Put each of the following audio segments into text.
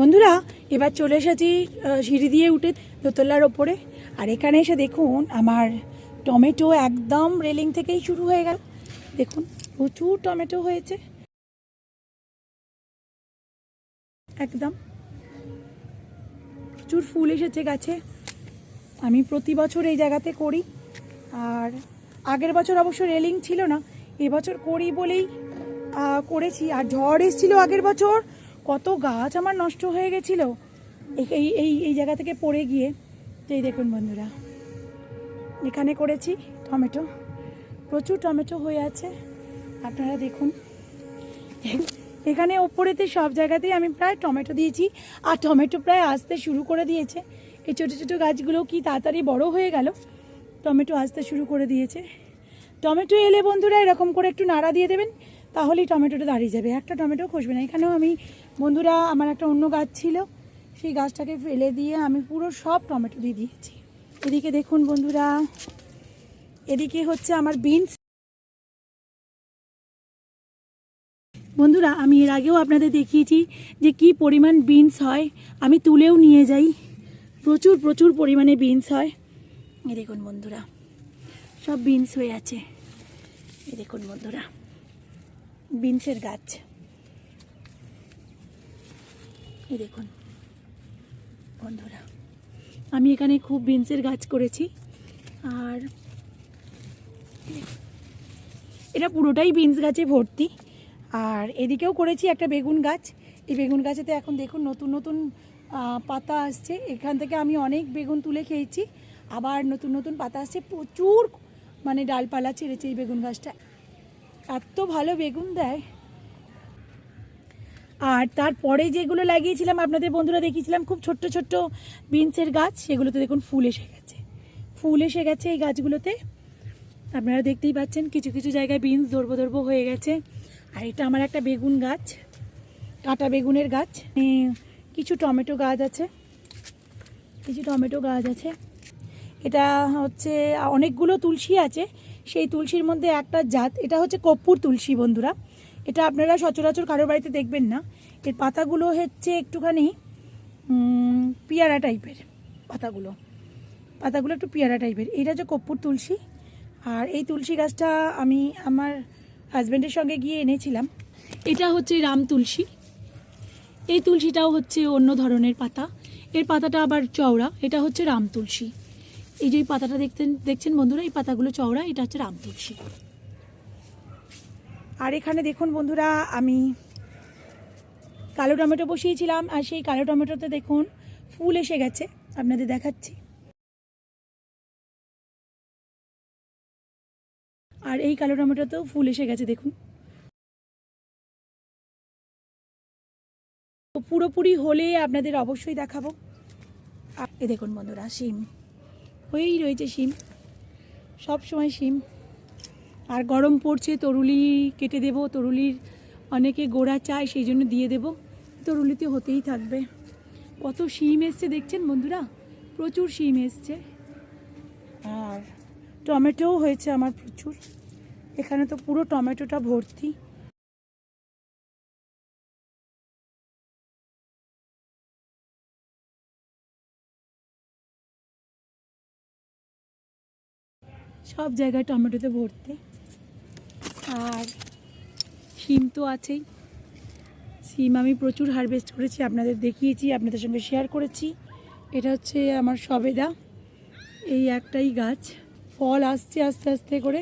বন্ধুরা, এবার চলে এসেছি সিঁড়ি দিয়ে উঠে দোতলার ওপরে। আর এখানে এসে দেখুন, আমার টমেটো একদম রেলিং থেকেই শুরু হয়ে গেল। দেখুন, প্রচুর টমেটো হয়েছে। একদম। প্রচুর ফুল এসেছে গাছে। আমি প্রতি বছর এই জায়গাতে করি। আর আগের বছর অবশ্য রেলিং ছিল না, এবছর করি বলেই করেছি। আর ঝড় এসেছিল আগের বছর কত গাছ আমার নষ্ট হয়ে গেছিল। এই- এই এই জায়গা থেকে পড়ে গিয়ে, তো এই দেখুন বন্ধুরা, এখানে করেছি টমেটো, প্রচুর টমেটো হয়ে আছে, আপনারা দেখুন। এখানে ওপরেতে সব জায়গাতেই আমি প্রায় টমেটো দিয়েছি, আর টমেটো প্রায় আসতে শুরু করে দিয়েছে। এই ছোটো ছোটো গাছগুলো কি তাড়াতাড়ি বড় হয়ে গেল? টমেটো আসতে শুরু করে দিয়েছে। টমেটো এলে বন্ধুরা এরকম করে একটু নাড়া দিয়ে দেবেন, তাহলেই টমেটোটা দাঁড়িয়ে যাবে। একটা টমেটো খসবে না, এখানেও আমি বন্ধুরা, আমার একটা অন্য গাছ ছিল। সেই গাছটাকে ফেলে দিয়ে আমি পুরো সব টমেটো দিয়ে দিয়েছি। এদিকে দেখুন বন্ধুরা, এদিকে হচ্ছে আমার বিনস। বন্ধুরা, আমি এর আগেও আপনাদের দেখিয়েছি যে কি পরিমাণ বিনস হয়। আমি তুলেও নিয়ে যাই। প্রচুর প্রচুর পরিমাণে বিনস হয়। এই দেখুন বন্ধুরা, সব বিনস হয়ে আছে। এই দেখুন বন্ধুরা, বিনসের গাছ। এই দেখুন, বন্ধুরা, আমি এখানে খুব বিনসের গাছ করেছি, আর এটা পুরোটাই বিনস গাছে ভর্তি, আর এদিকেও করেছি একটা বেগুন গাছ। এই বেগুন গাছেতে এখন দেখুন নতুন নতুন পাতা আসছে। এখান থেকে আমি অনেক বেগুন তুলে খেয়েছি, আবার নতুন নতুন পাতা আসছে। প্রচুর মানে ডালপালা ছেড়েছে এই বেগুন গাছটা। এত ভালো বেগুন দেয় আর তারপরে যেগুলো লাগিয়েছিলাম, আপনাদের বন্ধুরা দেখিয়েছিলাম, খুব ছোট্ট ছোট্ট বিনসের গাছ, সেগুলোতে দেখুন ফুল এসে গেছে। ফুল এসে গেছে এই গাছগুলোতে। আপনারা দেখতেই পাচ্ছেন, কিছু কিছু জায়গায় বিনস ধরবো ধরবো হয়ে গেছে। আর এটা আমার একটা বেগুন গাছ, কাটা বেগুনের গাছ। কিছু টমেটো গাছ আছে। কিছু টমেটো গাছ আছে। এটা হচ্ছে, অনেকগুলো তুলসী আছে। সেই তুলসীর মধ্যে একটা জাত, এটা হচ্ছে কর্পূর তুলসী বন্ধুরা। এটা আপনারা সচরাচর কারোর বাড়িতে দেখবেন না। এর পাতাগুলো হচ্ছে একটুখানি পিয়ারা টাইপের পাতাগুলো। পাতাগুলো একটু পিয়ারা টাইপের। এটা হচ্ছে কর্পূর তুলসী। আর এই তুলসী গাছটা আমি আমার হাজব্যান্ডের সঙ্গে গিয়ে এনেছিলাম। এটা হচ্ছে রাম তুলসী। এই তুলসীটাও হচ্ছে অন্য ধরনের পাতা। এর পাতাটা আবার চওড়া, এটা হচ্ছে রাম তুলসী। এই যে পাতাটা দেখতেন, দেখছেন বন্ধুরা? এই পাতাগুলো চওড়া, এটা হচ্ছে রাম তুলসী। আর এখানে দেখুন বন্ধুরা, আমি কালো টমেটো বসিয়েছিলাম, আর সেই কালো টমেটোতে দেখুন ফুল এসে গেছে। আপনাদের দেখাচ্ছি। আর এই কালো টমেটোতেও ফুল এসে গেছে, দেখুন। পুরোপুরি হলে আপনাদের অবশ্যই দেখাবো। এ দেখুন বন্ধুরা সিম হয়েই রয়েছে সিম সব সময় সিম আর গরম পড়ছে, তরুলি কেটে দেব, তরুলির অনেকে গোড়া চায়, সেই জন্য দিয়ে দেব। তরুলিতে হতেই থাকবে। কত শিম এসছে দেখছেন বন্ধুরা? প্রচুর শিম এসছে। আর টমেটোও হয়েছে আমার প্রচুর। এখানে তো পুরো টমেটোটা ভর্তি। সব জায়গায় টমেটোতে ভর্তি। আর শিম তো আছেই। শিম আমি প্রচুর হারভেস্ট করেছি, আপনাদের দেখিয়েছি, আপনাদের সঙ্গে শেয়ার করেছি। এটা হচ্ছে আমার সবেদা, এই একটাই গাছ, ফল আসছে আস্তে আস্তে করে।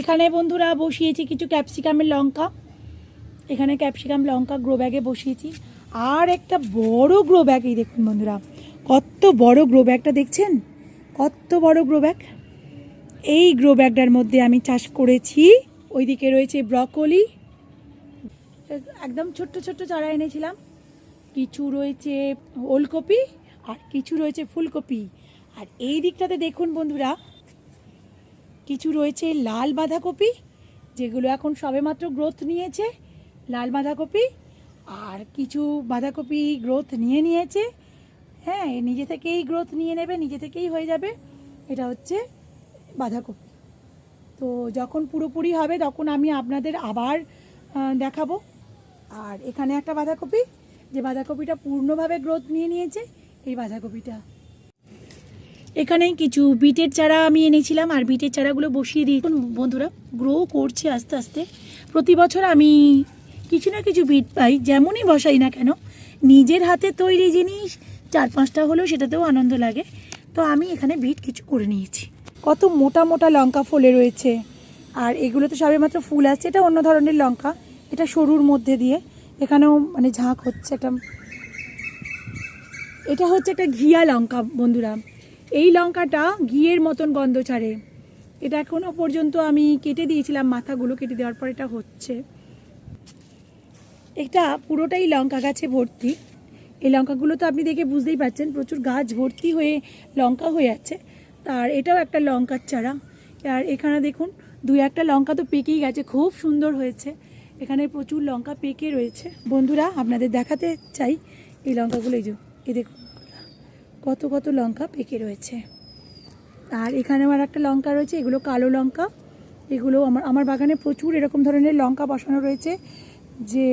এখানে বন্ধুরা বসিয়েছি কিছু ক্যাপসিকামের লঙ্কা, এখানে ক্যাপসিকাম লঙ্কা গ্রো ব্যাগে বসিয়েছি। আর একটা বড় গ্রো ব্যাগ এই দেখুন বন্ধুরা, কত বড় গ্রো ব্যাগটা দেখছেন? কত বড় গ্রো ব্যাগ এই গ্রো ব্যাগটার মধ্যে আমি চাষ করেছি, ওইদিকে রয়েছে ব্রকলি একদম ছোট্ট ছোট্ট চারা এনেছিলাম। কিছু রয়েছে ওলকপি আর কিছু রয়েছে ফুলকপি। আর এই দিকটাতে দেখুন বন্ধুরা, কিছু রয়েছে লাল বাঁধাকপি, যেগুলো এখন সবেমাত্র গ্রোথ নিয়েছে, লাল বাঁধাকপি। আর কিছু বাঁধাকপি গ্রোথ নিয়ে নিয়েছে। হ্যাঁ নিজে থেকেই গ্রোথ নিয়ে নেবে, নিজে থেকেই হয়ে যাবে। এটা হচ্ছে বাঁধাকপি। তো যখন পুরোপুরি হবে, তখন আমি আপনাদের আবার দেখাবো। আর এখানে একটা বাঁধাকপি, যে বাঁধাকপিটা পূর্ণভাবে গ্রোথ নিয়ে নিয়েছে, এই বাঁধাকপিটা। এখানে কিছু বিটের চারা আমি এনেছিলাম, আর বিটের চারাগুলো বসিয়ে দিই বন্ধুরা গ্রো করছে আস্তে আস্তে। প্রতি বছর আমি কিছু না কিছু বিট পাই, যেমনই বসাই না কেন, নিজের হাতে তৈরি জিনিস, চার পাঁচটা হলেও সেটাতেও আনন্দ লাগে। তো আমি এখানে বিট কিছু করে নিয়েছি। কত মোটা মোটা লঙ্কা ফলে রয়েছে, আর এগুলো তো সবে মাত্র ফুল আসছে, এটা অন্য ধরনের লঙ্কা। এটা সরুর মধ্যে দিয়ে। এখানেও মানে ঝাঁক হচ্ছে একটা। এটা হচ্ছে একটা ঘিয়া লঙ্কা, বন্ধুরা। এই লঙ্কাটা ঘিয়ের মতন গন্ধ ছাড়ে। এটা এখনও পর্যন্ত আমি কেটে দিয়েছিলাম, মাথাগুলো কেটে দেওয়ার পর এটা হচ্ছে। এটা পুরোটাই লঙ্কা গাছে ভর্তি। এই লঙ্কাগুলো তো আপনি দেখে বুঝতেই পারছেন, প্রচুর গাছ ভর্তি হয়ে লঙ্কা হয়ে আছে। আর এটাও একটা লঙ্কার চারা। আর এখানে দেখুন, দুই একটা লঙ্কা তো পেকেই গেছে, খুব সুন্দর হয়েছে। এখানে প্রচুর লঙ্কা পেকে রয়েছে। বন্ধুরা, আপনাদের দেখাতে চাই এই লঙ্কাগুলো এই যে, এই দেখুন, কত কত লঙ্কা পেকে রয়েছে। আর এখানে আমার একটা লঙ্কা রয়েছে, এগুলো কালো লঙ্কা। এগুলো আমার আমার বাগানে প্রচুর এরকম ধরনের লঙ্কা বসানো রয়েছে যে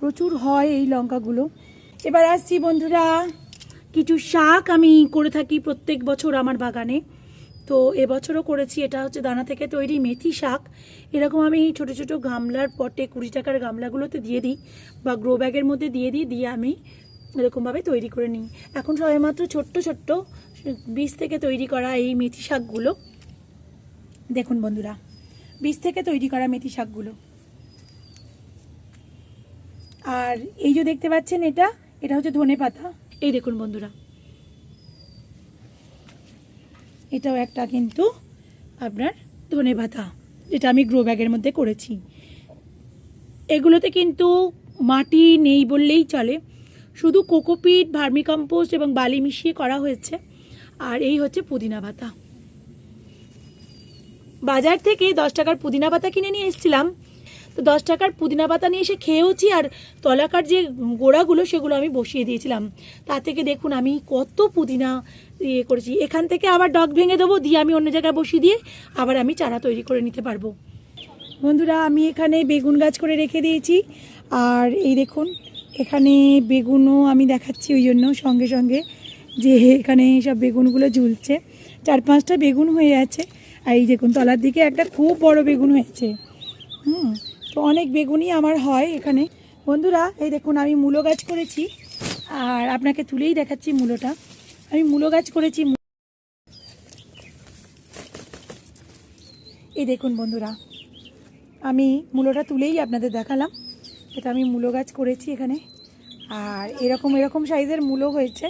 প্রচুর হয় এই লঙ্কাগুলো। এবার আসছি বন্ধুরা, কিছু শাক আমি করে থাকি প্রত্যেক বছর আমার বাগানে। তো এবছরও করেছি, এটা হচ্ছে দানা থেকে তৈরি মেথি শাক। এরকম আমি ছোট ছোট গামলার পটে কুড়ি টাকার গামলাগুলোতে দিয়ে দিই বা গ্রো ব্যাগের মধ্যে দিয়ে দিই, দিয়ে আমি এরকমভাবে তৈরি করে নিই। এখন সবেমাত্র ছোট্ট ছোট্ট বীজ থেকে তৈরি করা এই মেথি শাকগুলো। দেখুন বন্ধুরা, বীজ থেকে তৈরি করা মেথি শাকগুলো। আর এই যে দেখতে পাচ্ছেন এটা এটা হচ্ছে ধনে পাতা এই দেখুন বন্ধুরা এটাও একটা কিন্তু আপনার ধনে পাতা, যেটা আমি গ্রো ব্যাগের মধ্যে করেছি। এগুলোতে কিন্তু মাটি নেই বললেই চলে। শুধু কোকোপিট, ভার্মিকম্পোস্ট এবং বালি মিশিয়ে করা হয়েছে। আর এই হচ্ছে পুদিনা পাতা। বাজার থেকে দশ টাকার পুদিনা পাতা কিনে নিয়ে এসেছিলাম। তো দশ টাকার পুদিনা পাতা নিয়ে এসে খেয়েওছি আর তলাকার যে গোড়াগুলো সেগুলো আমি বসিয়ে দিয়েছিলাম। তা থেকে দেখুন আমি কত পুদিনা ইয়ে করেছি। এখান থেকে আবার ডগ ভেঙে দেবো, দিয়ে আমি অন্য জায়গায় বসিয়ে দিয়ে আবার আমি চারা তৈরি করে নিতে পারব। বন্ধুরা, আমি এখানে বেগুন গাছ করে রেখে দিয়েছি। আর এই দেখুন, এখানে বেগুনও আমি দেখাচ্ছি ওই জন্য সঙ্গে সঙ্গে যে এখানে সব বেগুনগুলো ঝুলছে। চার পাঁচটা বেগুন হয়ে আছে। আর এই দেখুন, তলার দিকে একটা খুব বড় বেগুন হয়েছে। হুম তো অনেক বেগুনই আমার হয় এখানে। বন্ধুরা, এই দেখুন, আমি মূলো গাছ করেছি। আর আপনাকে তুলেই দেখাচ্ছি মূলোটা। আমি মূলো গাছ করেছি। এই দেখুন, বন্ধুরা, আমি মূলোটা তুলেই আপনাদের দেখালাম। এটা আমি মূলো গাছ করেছি এখানে। আর এরকম এরকম সাইজের মূলো হয়েছে।